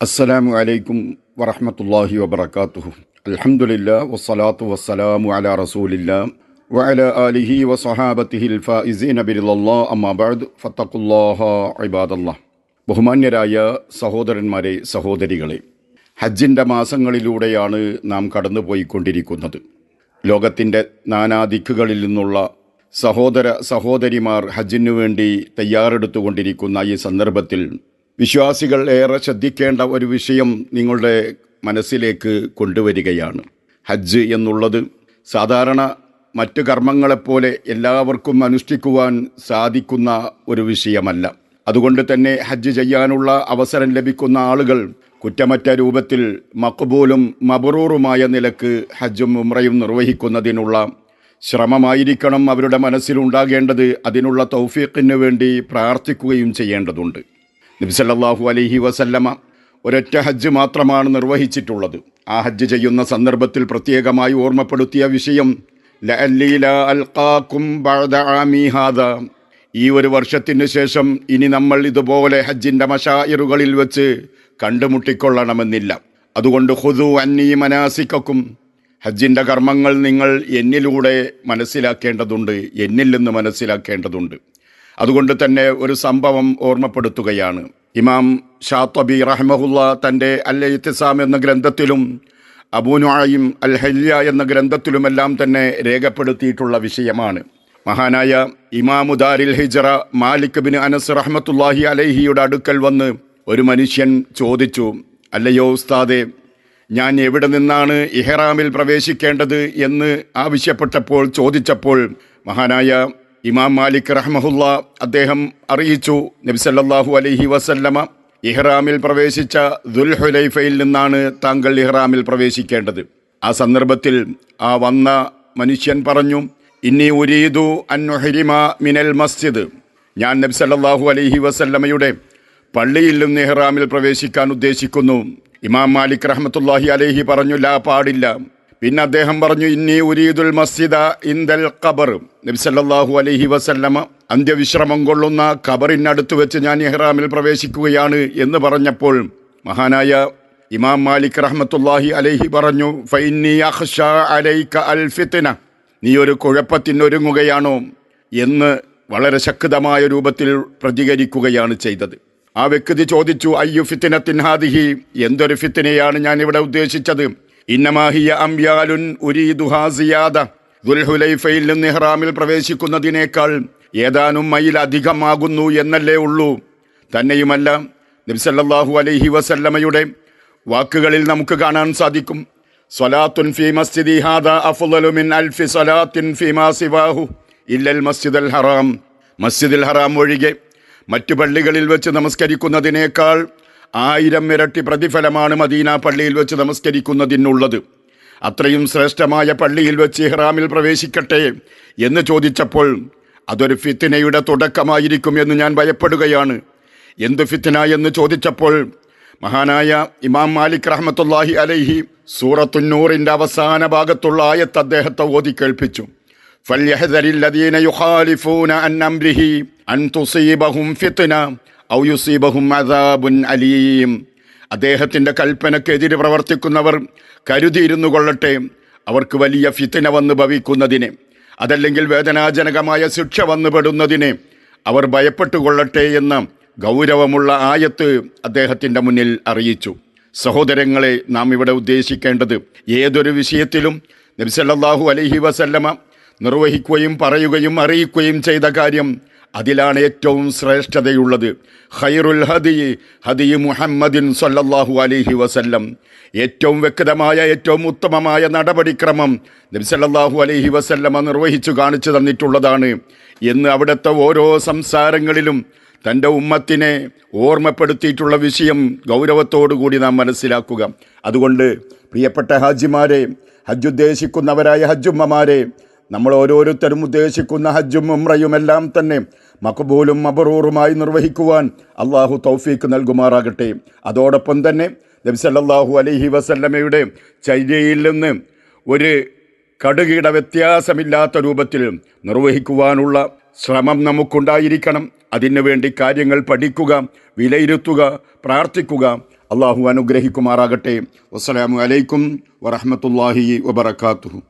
അസ്സലാമു അലൈക്കും വറഹ്മത്തുള്ളാഹി വബറകാതുഹു അൽഹംദുലില്ലാ വസ്സലാത്തു വസ്സലാമു അല റസൂലില്ല വഅല ആലിഹി വസഹാബത്തിഹിൽ ഫായിസീന ബിറില്ലല്ലാഹ് അമ്മാ ബഅദ്. ഫത്തഖുല്ലാഹ ഇബാദല്ലാഹ് ബഹുമാന്യരായ സഹോദരന്മാരെ സഹോദരികളെ ഹജ്ജിന്റെ മാസങ്ങളിലൂടെയാണ് നാം കടന്നു പോയിക്കൊണ്ടിരിക്കുന്നത് ലോകത്തിന്റെ നാനാദിക്കുകളിൽ നിന്നുള്ള സഹോദര സഹോദരിമാർ ഹജ്ജിനു വേണ്ടി തയ്യാറെടുത്തുകൊണ്ടിരിക്കുന്ന ഈ സന്ദർഭത്തിൽ വിശ്വാസികൾ ഏറെ ശ്രദ്ധിക്കേണ്ട ഒരു വിഷയം നിങ്ങളുടെ മനസ്സിലേക്ക് കൊണ്ടുവരികയാണ്. ഹജ്ജ് എന്നുള്ളത് സാധാരണ മറ്റു കർമ്മങ്ങളെപ്പോലെ എല്ലാവർക്കും അനുഷ്ഠിക്കുവാൻ സാധിക്കുന്ന ഒരു വിഷയമല്ല. അതുകൊണ്ട് തന്നെ ഹജ്ജ് ചെയ്യാനുള്ള അവസരം ലഭിക്കുന്ന ആളുകൾ കുറ്റമറ്റ രൂപത്തിൽ മക്ബൂലും മബറൂറുമായ നിലയ്ക്ക് ഹജ്ജും ഉമ്രയും നിർവഹിക്കുന്നതിനുള്ള ശ്രമമായിരിക്കണം അവരുടെ മനസ്സിലുണ്ടാകേണ്ടത്. അതിനുള്ള തൗഫീഖിന് വേണ്ടി പ്രാർത്ഥിക്കുകയും ചെയ്യേണ്ടതുണ്ട്. നബിസല്ലാഹു അലൈഹി വസല്ലമ ഒരൊറ്റ ഹജ്ജ് മാത്രമാണ് നിർവഹിച്ചിട്ടുള്ളത്. ആ ഹജ്ജ് ചെയ്യുന്ന സന്ദർഭത്തിൽ പ്രത്യേകമായി ഓർമ്മപ്പെടുത്തിയ വിഷയം. ഈ ഒരു വർഷത്തിന് ശേഷം ഇനി നമ്മൾ ഇതുപോലെ ഹജ്ജിന്റെ മഷായറുകളിൽ വെച്ച് കണ്ടുമുട്ടിക്കൊള്ളണമെന്നില്ല. അതുകൊണ്ട് ഹുദു അന്നീ മനാസിക്കും ഹജ്ജിന്റെ കർമ്മങ്ങൾ നിങ്ങൾ എന്നിലൂടെ മനസ്സിലാക്കേണ്ടതുണ്ട് എന്നിൽ നിന്ന് മനസ്സിലാക്കേണ്ടതുണ്ട്. അതുകൊണ്ട് തന്നെ ഒരു സംഭവം ഓർമ്മപ്പെടുത്തുകയാണ്. ഇമാം ഷാത്തബി റഹ്മഹുല്ല തന്റെ അൽ ഇത്തിസാം എന്ന ഗ്രന്ഥത്തിലും അബൂനുആയും അൽ ഹല്യ എന്ന ഗ്രന്ഥത്തിലുമെല്ലാം തന്നെ രേഖപ്പെടുത്തിയിട്ടുള്ള വിഷയമാണ്. മഹാനായ ഇമാമുദാരിൽ ഹിജറ മാലിക് ബിൻ അനസ് റഹ്മത്തുല്ലാഹി അലൈഹിയുടെ അടുക്കൽ വന്ന് ഒരു മനുഷ്യൻ ചോദിച്ചു അല്ലയോ ഉസ്താദെ ഞാൻ എവിടെ നിന്നാണ് ഇഹ്റാമിൽ പ്രവേശിക്കേണ്ടത്? എന്ന് ആവശ്യപ്പെട്ടപ്പോൾ ചോദിച്ചപ്പോൾ മഹാനായ ഇമാം മാലിക് റഹ്മഹുല്ല അദ്ദേഹം അറിയിച്ചു നബിസല്ലാഹു അലൈഹി വസല്ലമ ഇഹ്റാമിൽ പ്രവേശിച്ച ദുൽഹുലൈഫയിൽ നിന്നാണ് താങ്കൾ ഇഹ്റാമിൽ പ്രവേശിക്കേണ്ടത്. ആ സന്ദർഭത്തിൽ ആ വന്ന മനുഷ്യൻ പറഞ്ഞു ഇന്നി ഉരീദു അന്നുഹരിമ മിനൽ മസ്ജിദ്. ഞാൻ നബി സല്ലല്ലാഹു അലൈഹി വസല്ലമയുടെ പള്ളിയിൽ നിന്ന് ഇഹ്റാമിൽ പ്രവേശിക്കാൻ ഉദ്ദേശിക്കുന്നു. ഇമാം മാലിക് റഹ്മത്തുല്ലാഹി അലൈഹി പറഞ്ഞു ലാ പാടില്ല. പിന്നെ അദ്ദേഹം പറഞ്ഞു ഇന്നി ഉരീദുൽ മസ്ജിദ ഇന്ദൽ ഖബർ. നബി സല്ലല്ലാഹു അലൈഹി വസല്ലമ അന്ത്യവിശ്രമം കൊള്ളുന്ന ഖബറിനടുത്ത് വെച്ച് ഞാൻ ഇഹ്റാമിൽ പ്രവേശിക്കുകയാണ് എന്ന് പറഞ്ഞപ്പോൾ മഹാനായ ഇമാം മാലിക് റഹ്മത്തുല്ലാഹി അലൈഹി പറഞ്ഞു ഫൈന്നി അഖ്ഷ അലൈക അൽ നീ ഒരു കുഴപ്പത്തിനൊരുങ്ങുകയാണോ? എന്ന് വളരെ ശക്തമായ രൂപത്തിൽ പ്രതികരിക്കുകയാണ് ചെയ്തത്. ആ വ്യക്തി ചോദിച്ചു അയ്യു ഫിത്തിനത്തിൻ ഹാദിഹി? എന്തൊരു ഫിത്തിനെയാണ് ഞാൻ ഇവിടെ ഉദ്ദേശിച്ചത്? ഇന്നമാഹിയ അംയാലുൻ ഉരീദുഹാസിയാദ ദുൽഹുലൈഫയിൽ നിന്ന് ഇഹ്റാമിൽ പ്രവേശിക്കുന്നതിനേക്കാൾ ഏതാനും മൈൽ അധികമാകുന്നു എന്നല്ലേ ഉള്ളൂ. തന്നെയുമല്ല നബ്സല്ലാഹു അലൈഹി വസല്ലമയുടെ വാക്കുകളിൽ നമുക്ക് കാണാൻ സാധിക്കും. സ്വലാത്തുൻ ഫി മസ്ജിദി ഹാദ അഫ്ളലു മിൻ അൽഫി സ്വലാത്തിൻ ഫീമാ സിവാഹു ഇല്ലൽ മസ്ജിദുൽ ഹറാം. മസ്ജിദുൽ ഹറാം ഒഴികെ മറ്റു പള്ളികളിൽ വെച്ച് നമസ്കരിക്കുന്നതിനേക്കാൾ ആയിരം ഇരട്ടി പ്രതിഫലമാണ് മദീന പള്ളിയിൽ വെച്ച് നമസ്കരിക്കുന്നതിനുള്ളത് അത്രയും ശ്രേഷ്ഠമായ പള്ളിയിൽ വെച്ച് ഇഹ്റാമിൽ പ്രവേശിക്കട്ടെ എന്ന് ചോദിച്ചപ്പോൾ അതൊരു ഫിത്തിനയുടെ തുടക്കമായിരിക്കും എന്ന് ഞാൻ ഭയപ്പെടുകയാണ് എന്ത് ഫിത്തിന എന്ന് ചോദിച്ചപ്പോൾ മഹാനായ ഇമാം മാലിക് റഹ്മത്തുല്ലാഹി അലൈഹി സൂറത്തുന്നൂറിന്റെ അവസാന ഭാഗത്തുള്ള ആയത്ത് അദ്ദേഹത്തെ ഓതി കേൾപ്പിച്ചു فليحذر الذين يخالفون عن أمره أن تصيبهم فتنة ഔ യുസീബഹും അലീം. അദ്ദേഹത്തിന്റെ കൽപ്പനക്കെതിരെ പ്രവർത്തിക്കുന്നവർ കരുതിയിരുന്നു കൊള്ളട്ടെ. അവർക്ക് വലിയ ഫിത്തിന വന്ന് ഭവിക്കുന്നതിന് അതല്ലെങ്കിൽ വേദനാജനകമായ ശിക്ഷ വന്നുപെടുന്നതിന് അവർ ഭയപ്പെട്ടുകൊള്ളട്ടെ എന്ന് ഗൗരവമുള്ള ആയത്ത് അദ്ദേഹത്തിന്റെ മുന്നിൽ അറിയിച്ചു. സഹോദരങ്ങളെ നാം ഇവിടെ ഉദ്ദേശിക്കേണ്ടത് ഏതൊരു വിഷയത്തിലും നബിസല്ലാഹു അലഹി വസല്ലമ നിർവഹിക്കുകയും പറയുകയും അറിയിക്കുകയും ചെയ്ത കാര്യം അതിലാണ് ഏറ്റവും ശ്രേഷ്ഠതയുള്ളത്. ഖൈറുൽ ഹദി ഹദി മുഹമ്മദിൻ സല്ലല്ലാഹു അലൈഹി വസല്ലം. ഏറ്റവും വ്യക്തമായ ഏറ്റവും ഉത്തമമായ നടപടിക്രമം നബി സല്ലല്ലാഹു അലൈഹി വസല്ലമ നിർവഹിച്ചു കാണിച്ചു തന്നിട്ടുള്ളതാണ്. എന്ന് അവിടുത്തെ ഓരോ സംസാരങ്ങളിലും തന്റെ ഉമ്മത്തിനെ ഓർമ്മപ്പെടുത്തിയിട്ടുള്ള വിഷയം ഗൗരവത്തോടു കൂടി നാം മനസ്സിലാക്കുക. അതുകൊണ്ട് പ്രിയപ്പെട്ട ഹാജിമാരെ ഹജ്ജ് ഉദ്ദേശിക്കുന്നവരായ ഹജ്ജുമ്മമാരെ നമ്മൾ ഓരോരുത്തരും ഉദ്ദേശിക്കുന്ന ഹജ്ജും ഉമ്രയുമെല്ലാം തന്നെ മക്ബൂലും മബറൂറുമായി നിർവഹിക്കുവാൻ അള്ളാഹു തൗഫീക്ക് നൽകുമാറാകട്ടെ. അതോടൊപ്പം തന്നെ നബ്സല്ലാഹു അലഹി വസല്ലമയുടെ ചൈനയിൽ നിന്ന് ഒരു കടുകിട വ്യത്യാസമില്ലാത്ത രൂപത്തിൽ നിർവഹിക്കുവാനുള്ള ശ്രമം നമുക്കുണ്ടായിരിക്കണം. അതിനുവേണ്ടി കാര്യങ്ങൾ പഠിക്കുക വിലയിരുത്തുക പ്രാർത്ഥിക്കുക. അള്ളാഹു അനുഗ്രഹിക്കുമാറാകട്ടെ. വസ്സലാമു അലൈക്കും വറഹമത്തല്ലാഹി വബർക്കാത്തു